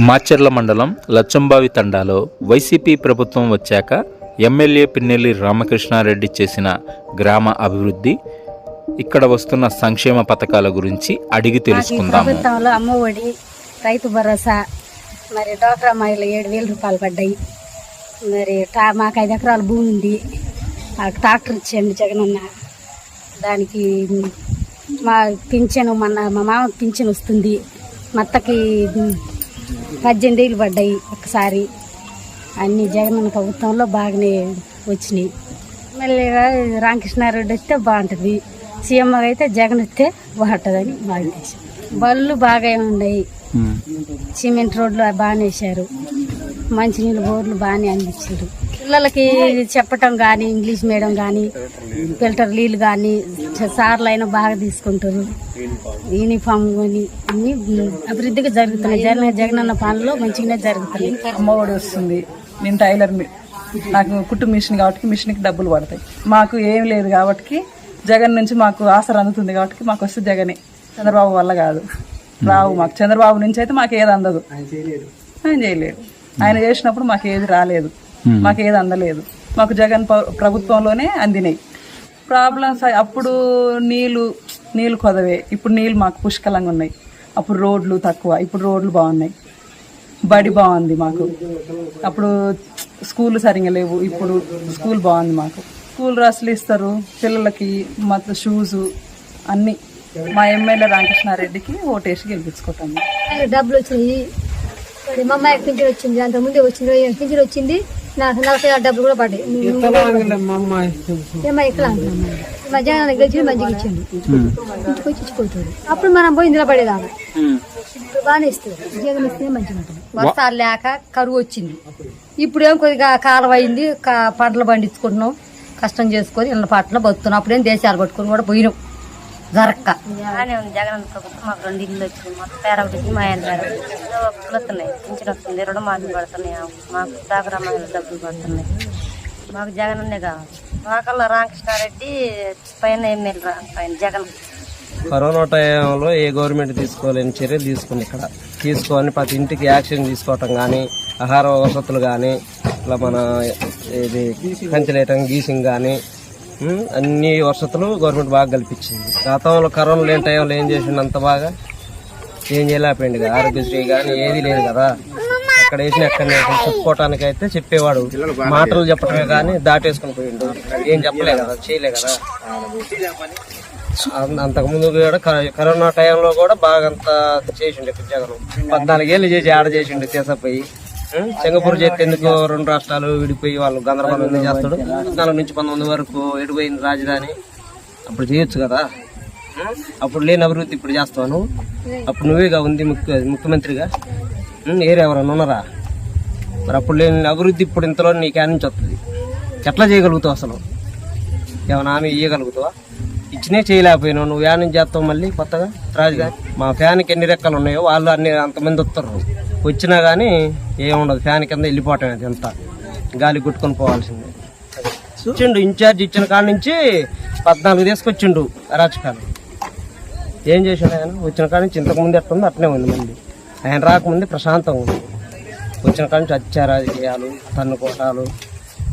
మాచర్ల మండలం లచ్చంబావి తండాలో వైసీపీ ప్రభుత్వం వచ్చాక ఎమ్మెల్యే పిన్నెల్లి రామకృష్ణారెడ్డి చేసిన గ్రామ అభివృద్ధి ఇక్కడ వస్తున్న సంక్షేమ పథకాల గురించి అడిగి తెలుసుకుందాము. ప్రభుత్వంలో అమ్మఒడి రైతు భరోసా మరి డోక్రా మహిళ ఏడు వేల రూపాయలు పడ్డాయి. మరి టా మాకు ఐదు ఎకరాల భూమి ఉంది. ట్రాక్టర్ ఇచ్చాడు జగనన్న. దానికి మా పింఛను మన మా మామ పింఛన్ వస్తుంది. మా అత్తకి పద్దెనిమిది ఏళ్ళు పడ్డాయి ఒకసారి. అన్ని జగనన్న ప్రభుత్వంలో బాగానే వచ్చినాయి. ఎమ్మెల్యేగా రామకృష్ణారెడ్డి వస్తే బాగుంటుంది. సీఎం అయితే జగన్ వస్తే బాగుంటుందని మా ఉద్దేశం బళ్ళు బాగా ఉన్నాయి. సిమెంట్ రోడ్లు బాగానే వేశారు. మంచినీళ్ళు బోర్లు బాగానే అందించారు. పిల్లలకి చెప్పటం కానీ ఇంగ్లీష్ మీడియం కానీ ఫిల్టర్ నీళ్ళు కానీ సార్లు అయినా బాగా తీసుకుంటారు. యూనిఫామ్ కానీ అన్ని అభివృద్ధిగా జరుగుతున్నాయి. జగన్ జగనన్న పాలనలో మంచిగానే జరుగుతున్నాయి. అమ్మఒడి వస్తుంది. నేను టైలర్ నాకు కుట్టు మిషన్ కాబట్టి మిషన్కి డబ్బులు పడతాయి. మాకు ఏం లేదు కాబట్టి జగన్ నుంచి మాకు ఆసర అందుతుంది కాబట్టి మాకు వస్తే జగనే. చంద్రబాబు వల్ల కాదు. రావు మాకు. చంద్రబాబు నుంచి అయితే మాకు ఏది అందదు. ఆయన చేయలేడు. ఆయన చేసినప్పుడు మాకు ఏది రాలేదు. మాకు ఏది అందలేదు. మాకు జగన్ ప్రభుత్వంలోనే అందినాయి. ప్రాబ్లమ్స్ అప్పుడు నీళ్ళు నీళ్ళు కొదవే. ఇప్పుడు నీళ్ళు మాకు పుష్కలంగా ఉన్నాయి. అప్పుడు రోడ్లు తక్కువ. ఇప్పుడు రోడ్లు బాగున్నాయి. బడి బాగుంది మాకు. అప్పుడు స్కూల్ సరిగా లేవు. ఇప్పుడు స్కూల్ బాగుంది మాకు. స్కూల్ డ్రెస్సులు ఇస్తారు. పిల్లలకి మొత్తం షూస్ అన్నీ. మా ఎమ్మెల్యే రామకృష్ణారెడ్డికి ఓటేసి గెలిపించుకుంటాము. డబ్బులు వచ్చినాయి. మరి మా అమ్మాయికి పింఛన్ వచ్చింది. అంత ముందే వచ్చింది పింఛన్ వచ్చింది. నలభై ఆరు డబ్బులు కూడా పడ్డాయి. ఏమో ఇక్కడ మధ్యాహ్నం గెలిచి మంచిగా ఇచ్చిండు ఇంటికి వచ్చి ఇచ్చిపోతాడు అప్పుడు మనం పోయి ఇందులో పడేదాకా ఇప్పుడు బాగానే ఇస్తారు జగన్ ఇస్తే మంచిగా ఉంటుంది. వర్షాలు లేక కరువు వచ్చింది. ఇప్పుడు ఏం కొద్దిగా కాలం అయింది పంటలు పండించుకుంటున్నాం. కష్టం చేసుకొని ఇళ్ళ పాటలు బతున్నాం అప్పుడేం దేశాలు పట్టుకొని కూడా పోయినాం. జరక్క. బాగానే ఉంది. జగన్ ప్రభుత్వం మాకు రెండు ఇల్లు వచ్చింది మొత్తం పేరవటికి మా ఆయన డబ్బులు వస్తున్నాయి. పింఛన్ వస్తుంది. రుణ మాఫీ పడుతున్నాయి. మాకు దాకరా మహిళ డబ్బులు పడుతున్నాయి. మాకు జగన్ ఉండే కావాలి. మాకల్లా రామకృష్ణారెడ్డి పైన ఎమ్మెల్యే రా- పైన జగన్. కరోనా టైంలో ఏ గవర్నమెంట్ తీసుకోలేని చర్యలు తీసుకుంది ఇక్కడ. తీసుకొని ప్రతి ఇంటికి యాక్షన్ తీసుకోవటం కానీ ఆహార వసతులు కానీ ఇట్లా మన ఇది కంచెలేయటం గీసింగ్ కానీ అన్ని వసతులు గవర్నమెంట్ బాగా కల్పించింది. గతంలో కరోనా లేని టైంలో ఏం చేసిండు అంత బాగా ఏం చేయలేకపోయింది కదా. ఆరోగ్యశ్రీ కానీ ఏది లేదు కదా. అక్కడ వేసిన అక్కడ చెప్పుకోవటానికి అయితే చెప్పేవాడు. మాటలు చెప్పటమే కానీ దాటేసుకుని పోయిండు. ఏం చెప్పలే కదా చేయలే కదా. అంతకుముందు కూడా కరోనా టైంలో కూడా బాగా అంత చేసిండు ఇక్కడ జగన్. పద్నాలుగేళ్ళు చేసి ఆడ చేసిండు తీసపోయి సింగపూర్ చేస్తే ఎందుకు రెండు రాష్ట్రాలు విడిపోయి వాళ్ళు గందరగోళం ఎందుకు చేస్తాడు? పద్నాలుగు నుంచి పంతొమ్మిది వరకు విడిపోయింది రాజధాని. అప్పుడు చేయొచ్చు కదా? అప్పుడు లేని అభివృద్ధి ఇప్పుడు చేస్తాను. అప్పుడు నువ్వేగా ఉంది ముఖ్య ముఖ్యమంత్రిగా? ఏరు ఏరే ఎవరన్నా ఉన్నారా? మరి అప్పుడు లేని అభివృద్ధి ఇప్పుడు ఇంతలో నీకు యాడ్ నుంచి వస్తుంది ఎట్లా చేయగలుగుతావు అసలు? ఏమైనా హామీ ఇవ్వగలుగుతావా ఇచ్చినే చేయలేకపోయినావు. నువ్వు యాడ్ చేస్తావు మళ్ళీ కొత్తగా? రాజుగా మా ఫ్యాన్కి ఎన్ని రెక్కలు ఉన్నాయో వాళ్ళు అన్ని అంతమంది వస్తారు వచ్చినా కానీ ఏముండదు ఫ్యాన్ కింద వెళ్ళిపోవటం అది ఎంత గాలి కొట్టుకొని పోవాల్సిందే. ఇచ్చిండు ఇన్ఛార్జ్ ఇచ్చిన కాడ నుంచి పద్నాలుగు తీసుకొచ్చిండు అరాచకాలు ఏం చేసాడు ఆయన? వచ్చిన కాడ నుంచి ఇంతకుముందు ఎట్టుంది అట్నే ఉంది మళ్ళీ. ఆయన రాకముందే ప్రశాంతంగా ఉంది. వచ్చిన కాడ నుంచి హత్య రాజకీయాలు తన్నుకోటాలు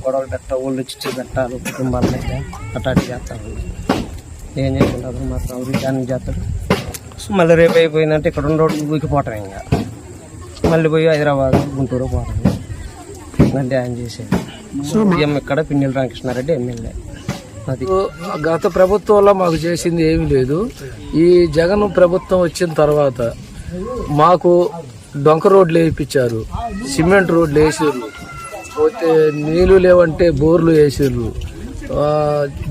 గొడవలు పెట్ట ఊళ్ళు చిచ్చు పెట్టాలు కుటుంబాలు అయితే అటాటి చేస్తారు. ఏం చేసుకుంటారు మాత్రం అభివృద్ధి చేస్తారు. మళ్ళీ రేపు అయిపోయిందంటే ఇక్కడ ఉన్న రోడ్లు ఊకిపోవటం ఇంకా. మళ్ళీ పోయి హైదరాబాద్ గుంటూరు పోవటం మళ్ళీ ఆయన చేసేది సీఎం ఇక్కడ పిన్నెల రామకృష్ణారెడ్డి ఎమ్మెల్యే. అది గత ప్రభుత్వంలో మాకు చేసింది ఏమీ లేదు. ఈ జగన్ ప్రభుత్వం వచ్చిన తర్వాత మాకు డొంక రోడ్లు వేయించారు. సిమెంట్ రోడ్లు వేసారు పోతే నీళ్ళు లేవంటే బోర్లు వేసారు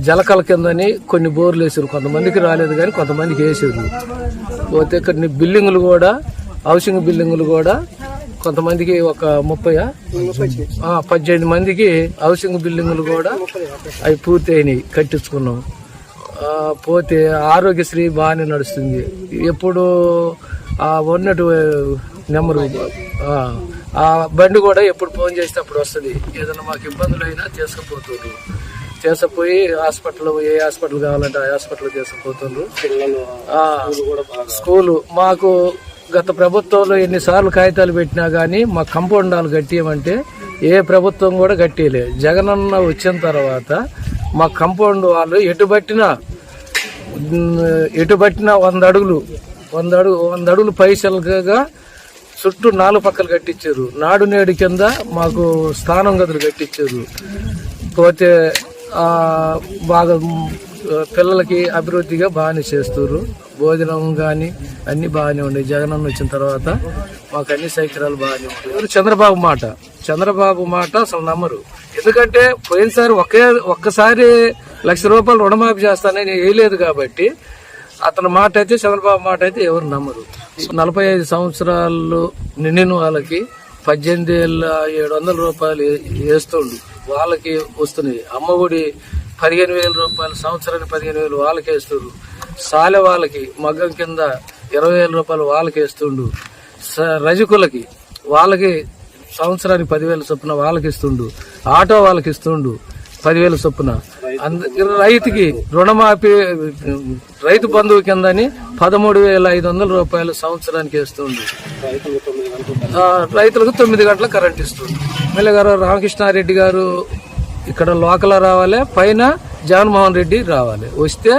జలకల కిందని కొన్ని బోర్లు వేసారు కొంతమందికి రాలేదు కానీ కొంతమందికి వేసారు పోతే కొన్ని బిల్డింగులు కూడా హౌసింగ్ బిల్డింగులు కూడా కొంతమందికి ఒక ముప్పై పద్దెనిమిది మందికి హౌసింగ్ బిల్డింగులు కూడా అవి పూర్తి అయినాయి కట్టించుకున్నాం పోతే ఆరోగ్యశ్రీ బాగానే నడుస్తుంది. ఎప్పుడు ఆ ఉన్నట్టు నెంబరు ఆ, ఆ బండి కూడా ఎప్పుడు ఫోన్ చేస్తే అప్పుడు వస్తుంది. ఏదైనా మాకు ఇబ్బందులు అయినా తీసుకుపోతుంది తీసుకుపోయి హాస్పిటల్ ఏ హాస్పిటల్ కావాలంటే ఆ హాస్పిటల్ తీసుకుపోతుండ్రు. స్కూలు మాకు గత ప్రభుత్వంలో ఎన్నిసార్లు కాగితాలు పెట్టినా కానీ మా కంపౌండాలు కట్టేయమంటే ఏ ప్రభుత్వం కూడా కట్టేయలే జగనన్న వచ్చిన తర్వాత మా కంపౌండ్ వాళ్ళు ఎటు పట్టినా ఎటు పట్టినా వంద అడుగులు వంద అడుగు వంద అడుగులు పైసలుగా చుట్టూ నాలుగు పక్కలు కట్టించారు. నాడు నేడు కింద మాకు స్థానం గదులు కట్టించారు. పోతే బాగా పిల్లలకి అభివృద్ధిగా బాగానే చేస్తారు భోజనం కానీ అన్ని బాగానే ఉన్నాయి జగనన్న వచ్చిన తర్వాత మాకు అన్ని సౌకర్యాలు బాగానే ఉంటాయి చంద్రబాబు మాట. చంద్రబాబు మాట అసలు నమ్మరు. ఎందుకంటే పోయినసారి ఒకే ఒక్కసారి లక్ష రూపాయలు రుణమాఫీ చేస్తానని వేయలేదు కాబట్టి అతని మాట అయితే చంద్రబాబు మాట అయితే ఎవరు నమ్మరు. నలభై ఐదు సంవత్సరాలు నిండిన వాళ్ళకి పద్దెనిమిది ఏళ్ళ ఏడు వందల రూపాయలు వేస్తుండు. వాళ్ళకి వస్తున్నాయి. అమ్మఒడి పదిహేను వేల రూపాయలు సంవత్సరానికి పదిహేను వేలు వాళ్ళకి వేస్తుండ్రు సాలె వాళ్ళకి మగ్గం కింద ఇరవై వేల రూపాయలు వాళ్ళకి వేస్తుండు స- రజకులకి వాళ్ళకి సంవత్సరానికి పదివేల చొప్పున వాళ్ళకి ఇస్తుండు. ఆటో వాళ్ళకి ఇస్తుండు పదివేల చొప్పున. అందు రైతుకి రుణమాఫీ రైతు బంధువు కిందని పదమూడు వేల ఐదు వందల రూపాయలు సంవత్సరానికి ఇస్తుండు. రైతులకు తొమ్మిది గంటల కరెంట్ ఇస్తుంది ఎమ్మెల్యే గారు రామకృష్ణారెడ్డి గారు ఇక్కడ లోకల్ రావాలి పైన జగన్మోహన్ రెడ్డి రావాలి. వస్తే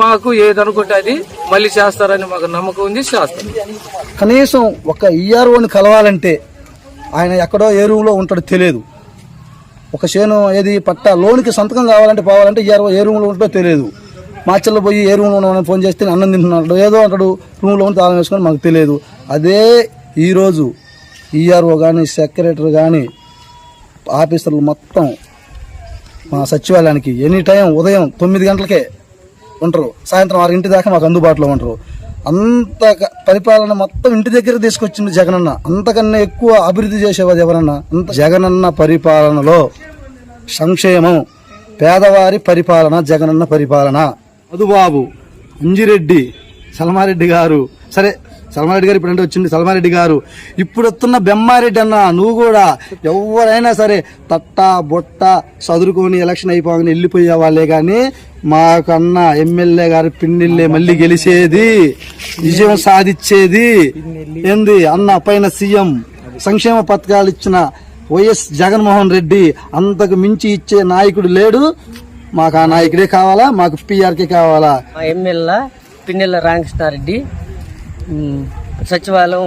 మాకు ఏదనుకుంటే అది మళ్ళీ చేస్తారని మాకు నమ్మకం ఉంది చేస్తారు కనీసం ఒక ఈఆర్ఓని కలవాలంటే ఆయన ఎక్కడో ఏ రూమ్లో ఉంటాడో తెలియదు. ఒక చేను ఏది పట్ట లోన్కి సంతకం కావాలంటే పోవాలంటే ఈఆర్ఓ ఏ రూమ్లో ఉంటాడో తెలియదు. మార్చల్లో పోయి ఏ రూమ్లో ఉన్నామని ఫోన్ చేస్తే అన్నం తింటున్నాడు ఏదో అంటాడు రూమ్లో ఉంటే తాళం వేసుకొని మాకు తెలియదు. అదే ఈరోజు ఈఆర్ఓ కానీ సెక్రటరీ కానీ ఆఫీసర్లు మొత్తం మా సచివాలయానికి ఎనీ టైం ఉదయం తొమ్మిది గంటలకే ఉంటారు. సాయంత్రం ఆరు ఇంటి దాకా మాకు అందుబాటులో ఉంటారు. అంత పరిపాలన మొత్తం ఇంటి దగ్గర తీసుకొచ్చింది జగనన్న. అంతకన్నా ఎక్కువ అభివృద్ధి చేసేవారు ఎవరన్నా? అంత జగనన్న పరిపాలనలో సంక్షేమం పేదవారి పరిపాలన జగనన్న పరిపాలన. మధుబాబు అంజిరెడ్డి సల్మారెడ్డి గారు. సరే సల్మారెడ్డి గారు ఇప్పుడంటే వచ్చింది. సల్మారెడ్డి గారు. ఇప్పుడు వస్తున్న బెమ్మారెడ్డి అన్న నువ్వు కూడా ఎవరైనా సరే తట్ట బొట్ట చదురుకొని ఎలక్షన్ అయిపోగానే వెళ్ళిపోయే వాళ్ళే కానీ మాకన్న ఎమ్మెల్యే గారు పిన్నిల్లే మళ్ళీ గెలిచేది విజయం సాధించేది ఏంది? అన్న పైన సీఎం సంక్షేమ పథకాలు ఇచ్చిన వైఎస్ జగన్మోహన్ రెడ్డి అంతకు మించి ఇచ్చే నాయకుడు లేడు. మాకు ఆ నాయకుడే కావాలా? మాకు పిఆర్కే కావాలా? ఎమ్మెల్యే పిన్నెల్ల రామకృష్ణారెడ్డి. సచివాలయం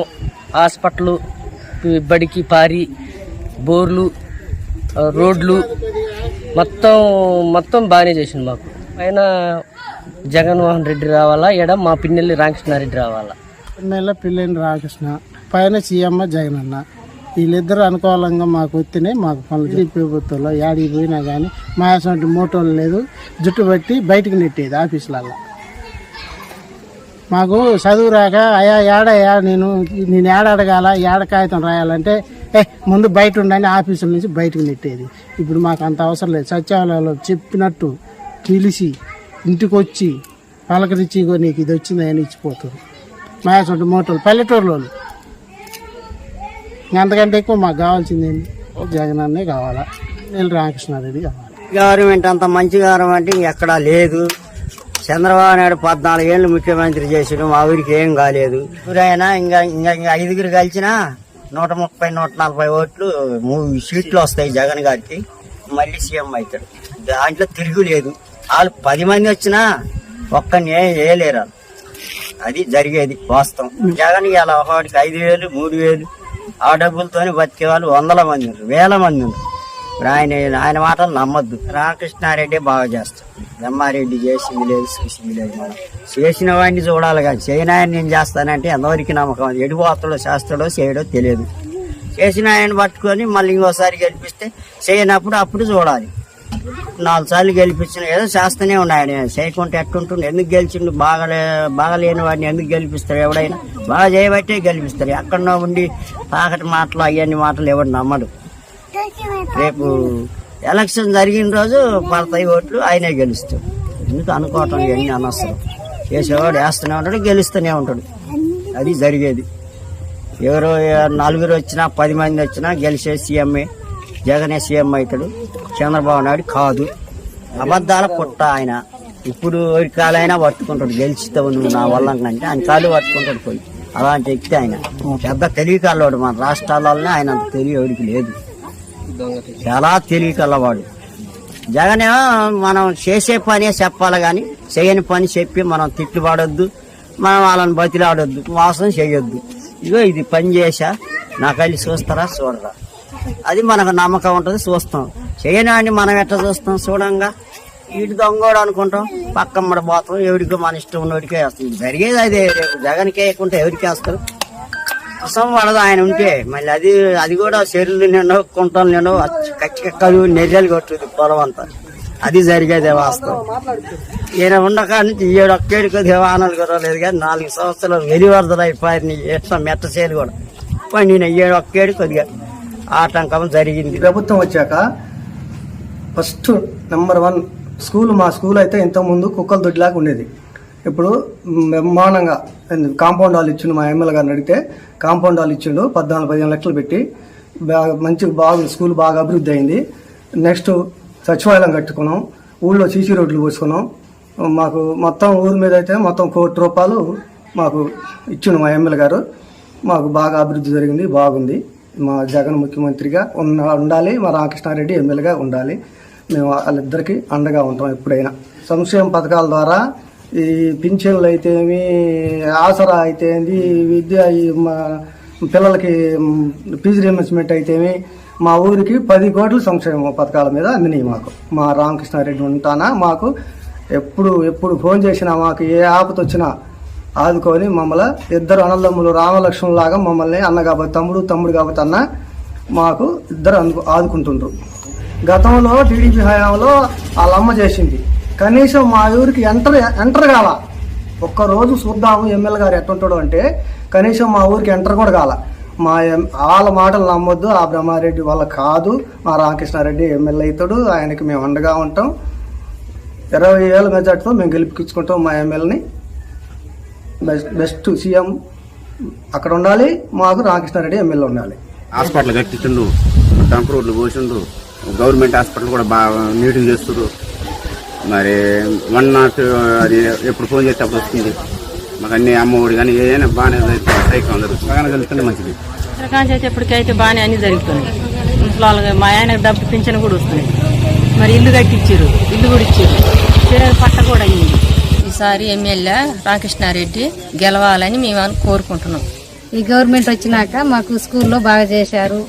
హాస్పిటల్ బడికి పారి బోర్లు రోడ్లు మొత్తం మొత్తం బాగానే చేసింది మాకు. పైన జగన్మోహన్ రెడ్డి రావాలా? ఎడ మా పిన్నెల్లి రామకృష్ణారెడ్డి రావాలా? పిన్నెల పిల్లని రామకృష్ణ పైన సీఎం అన్న వీళ్ళిద్దరు అనుకూలంగా మాకు వచ్చినాయి మాకు పనులు ప్రభుత్వంలో యాడికి పోయినా కానీ మా అసలు మోటోలు లేదు. జుట్టు పట్టి బయటకు నెట్టేది ఆఫీసులలో మాకు చదువు రాక అయా ఏడయ్యా నేను నేను ఏడ అడగాల ఏడ కాగితం రాయాలంటే ఏ ముందు బయట ఉండని ఆఫీసుల నుంచి బయటకు నెట్టేది. ఇప్పుడు మాకు అంత అవసరం లేదు. సచివాలయంలో చెప్పినట్టు పిలిచి ఇంటికి వచ్చి పలకరించి నీకు ఇది వచ్చిందని అని ఇచ్చిపోతారు మాయాసంటు మోటోలు పల్లెటూరులో అంతకంటే ఎక్కువ మాకు కావాల్సింది ఏంటి జగన్ అన్నే కావాలా? నీళ్ళు రామకృష్ణారెడ్డి కావాలి. గవర్నమెంట్ అంత మంచి గవర్నమెంట్ ఎక్కడా లేదు. చంద్రబాబు నాయుడు పద్నాలుగు ఏళ్ళు ముఖ్యమంత్రి చేసిన మా ఊరికి ఏం కాలేదు. ఎవరైనా ఇంకా ఇంకా ఇంకా ఐదుగురు కలిసినా నూట ముప్పై నూట నలభై ఓట్లు మూడు సీట్లు వస్తాయి జగన్ గారికి. మళ్ళీ సీఎం అవుతాడు. దాంట్లో తిరుగులేదు వాళ్ళు పది మంది వచ్చినా ఒక్కని వేయలేరు అది జరిగేది వాస్తవం. జగన్ ఇలా ఒకటికి ఐదు వేలు మూడు వేలు ఆ డబ్బులతోనే బతికే వాళ్ళు వందల మంది ఉన్నారు వేల మంది ఉన్నారు. ఇప్పుడు ఆయన ఆయన మాటలు నమ్మద్దు. రామకృష్ణారెడ్డి బాగా చేస్తాడు. బ్రహ్మారెడ్డి చేసింది లేదు చూసింది లేదు మనం. చేసిన వాడిని చూడాలి కానీ చేయని ఆయన నేను చేస్తానంటే ఎంతవరకు నమ్మకం ఎడిపోతాడో చేస్తాడో చేయడో తెలియదు. చేసిన ఆయన పట్టుకొని మళ్ళీ ఇంకోసారి గెలిపిస్తే చేయనప్పుడు అప్పుడు చూడాలి. నాలుగు సార్లు గెలిపించిన ఏదో చేస్తూనే ఉన్నాడు ఆయన. చేయకుంటే ఎట్టుంటుండే? ఎందుకు గెలిచిండు? బాగలే బాగలేని వాడిని ఎందుకు గెలిపిస్తారు? ఎవడైనా బాగా చేయబట్టే గెలిపిస్తారు. ఎక్కడో ఉండి పాకటి మాటలు అవన్నీ మాటలు ఎవడు నమ్మడు. రేపు ఎలక్షన్ జరిగిన రోజు పడతాయి ఓట్లు ఆయనే గెలుస్తాడు. ఎందుకు అనుకోవటం ఇవన్నీ అనవసరం. చేసేవాడు వేస్తూనే ఉంటాడు గెలుస్తూనే ఉంటాడు. అది జరిగేది. ఎవరో నలుగురు వచ్చినా పది మంది వచ్చినా గెలిచే సీఎంఏ జగనే సీఎం అవుతాడు. చంద్రబాబు నాయుడు కాదు. అబద్ధాల పుట్ట ఆయన. ఇప్పుడు ఎవరి కాలైనా పట్టుకుంటాడు. గెలిచితావు నువ్వు నా వల్ల అంటే ఆయన కాలు పట్టుకుంటాడు పోయి. అలాంటి వ్యక్తి ఆయన. పెద్ద తెలివికల్లోడు మన రాష్ట్రాలలోనే ఆయన అంత తెలియడికి లేదు. చాలా తెలివికల్లవాడు జగన్ మనం చేసే పనే చెప్పాలి కానీ చేయని పని చెప్పి మనం తిట్టుబడొద్దు మనం వాళ్ళని బతిలాడొద్దు మోసం చేయొద్దు. ఇగో ఇది పని చేసా నాకు వెళ్ళి చూస్తారా చూడరా. అది మనకు నమ్మకం ఉంటుంది చూస్తాం. చేయనాన్ని మనం ఎట్లా చూస్తాం చూడంగా. వీటి దొంగోడు అనుకుంటాం పక్కమ్మడ పోతాం ఎవరికి మన ఇష్టం ఉన్నోడికే వేస్తాం. జరిగేది అదే రేపు జగన్కి వేయకుంటే ఎవరికి వేస్తారు? అసలు పడదు ఆయన ఉంటే. మళ్ళీ అది అది కూడా చెరువులు నేను కుంటాను నేను కచ్చి నెర్రలు కొట్టుది పొలం అంతా. అది జరిగేదే వాస్తవం ఈయన ఉండక నుంచి ఏడు ఒక్కేడు కొద్దిగా కూడా లేదు కానీ నాలుగు సంవత్సరాలు వెలివరదలు అయిపోయారు ఎట్లా మెట్ట చేయలు కూడా. పండిన ఏడు ఒక్కేడు కొద్దిగా ఆటంకం జరిగింది. ప్రభుత్వం వచ్చాక ఫస్ట్ నెంబర్ వన్ స్కూల్ మా స్కూల్ అయితే ఇంతకుముందు కుక్కల దొడ్డిలాగా ఉండేది. ఇప్పుడు బ్రహ్మాండంగా కాంపౌండ్ వాళ్ళు ఇచ్చిండు మా ఎమ్మెల్యే గారిని అడిగితే కాంపౌండ్ వాళ్ళు ఇచ్చిండు పద్నాలుగు పదిహేను లక్షలు పెట్టి బాగా మంచి బాగా స్కూల్ బాగా అభివృద్ధి అయింది. నెక్స్ట్ సచివాలయం కట్టుకున్నాం ఊళ్ళో సీసీ రోడ్లు పోసుకున్నాం. మాకు మొత్తం ఊరి మీద అయితే మొత్తం కోటి రూపాయలు మాకు ఇచ్చిండు మా ఎమ్మెల్యే గారు. మాకు బాగా అభివృద్ధి జరిగింది బాగుంది. మా జగన్ ముఖ్యమంత్రిగా ఉన్న ఉండాలి మా రామకృష్ణారెడ్డి ఎమ్మెల్యేగా ఉండాలి. మేము వాళ్ళిద్దరికీ అండగా ఉంటాం ఎప్పుడైనా. సంక్షేమ పథకాల ద్వారా ఈ పింఛన్లు అయితేమి ఆసరా అయితేంది విద్య మా పిల్లలకి ఫీజు రియంబర్స్మెంట్ అయితేమి మా ఊరికి పది కోట్లు సంక్షేమ పథకాల మీద అందినాయి మాకు. మా రామకృష్ణారెడ్డి ఉంటానా మాకు ఎప్పుడు ఎప్పుడు ఫోన్ చేసినా మాకు ఏ ఆపత వచ్చినా ఆదుకొని మమ్మల్ని ఇద్దరు అన్నదమ్ములు రామలక్ష్మణులాగా మమ్మల్ని అన్న కాబట్టి తమ్ముడు తమ్ముడు కాబట్టి అన్న మాకు ఇద్దరు అందుకు ఆదుకుంటుండ్రు. గతంలో టీడీపీ హయాంలో వాళ్ళ అమ్మ చేసింది. కనీసం మా ఊరికి ఎంటర్ ఎంటర్ కాల ఒక్కరోజు చూద్దాము ఎమ్మెల్యే గారు ఎట్టుంటాడు అంటే కనీసం మా ఊరికి ఎంటర్ కూడా కాల మా వాళ్ళ మాటలు నమ్మొద్దు ఆ బ్రహ్మారెడ్డి వాళ్ళ కాదు. మా రామకృష్ణారెడ్డి ఎమ్మెల్యే అవుతాడు ఆయనకి మేము అండగా ఉంటాం. ఇరవై ఏళ్ళ మెజార్టీతో మేము గెలిపించుకుంటాం మా ఎమ్మెల్యేని బెస్ట్ బెస్ట్ సీఎం అక్కడ ఉండాలి మాకు రామకృష్ణారెడ్డి ఎమ్మెల్యే ఉండాలి. హాస్పిటల్ కట్టించు టంక్ రోడ్లు పోసిండు గవర్నమెంట్ హాస్పిటల్ కూడా బాగా నీట్గా చేస్తున్నారు మరి వన్ నాట్ అది ఎప్పుడు ఫోన్ చేస్తే అప్పుడు వస్తుంది. మాకు అన్ని అమ్మఒడి కానీ ఏదైనా బాగానే సైకిల్ అందరూ బాగానే కలుస్తుంది మంచిది. కాంచి అయితే ఇప్పటికైతే బాగానే అన్ని జరుగుతున్నాయి. ముసలాళ్ళకి మా ఆయన డబ్బు పింఛన్ కూడా వస్తుంది. మరి ఇల్లు కట్టించారు. ఇల్లు కూడా ఇచ్చారు. చెరువు పట్ట కూడా అయింది. ఈసారి ఎమ్మెల్యే రామకృష్ణారెడ్డి గెలవాలని మేము అను- కోరుకుంటున్నాం. ఈ గవర్నమెంట్ వచ్చినాక మాకు స్కూల్లో బాగా చేశారు.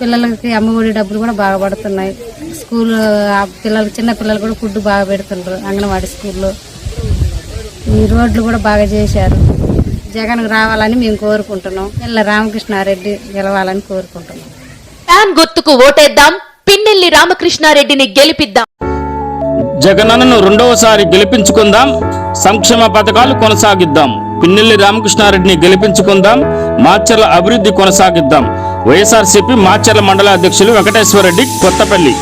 పిల్లలకి అమ్మఒడి డబ్బులు కూడా బాగా పడుతున్నాయి. స్కూల్ ఆ పిల్లలకి చిన్న పిల్లలు కూడా ఫుడ్ బాగా పెడుతుండ్రు అంగన్వాడీ స్కూల్లో. ఈ రోడ్లు కూడా బాగా చేశారు. జగన్ రావాలని మేము కోరుకుంటున్నాం. పిల్ల రామకృష్ణారెడ్డి గెలవాలని కోరుకుంటున్నాం. ఫ్యాన్ గుర్తుకు ఓటేద్దాం పిన్నెల్లి రామకృష్ణారెడ్డిని గెలిపిద్దాం. జగనన్నను రెండవసారి గెలిపించుకుందాం సంక్షేమ పథకాలు కొనసాగిద్దాం. పిన్నెల్లి రామకృష్ణారెడ్డిని గెలిపించుకుందాం మాచర్ల అభివృద్ధి కొనసాగిద్దాం. వైఎస్ఆర్సీపీ మాచర్ల మండల అధ్యక్షులు వెంకటేశ్వరరెడ్డి కొత్తపల్లి.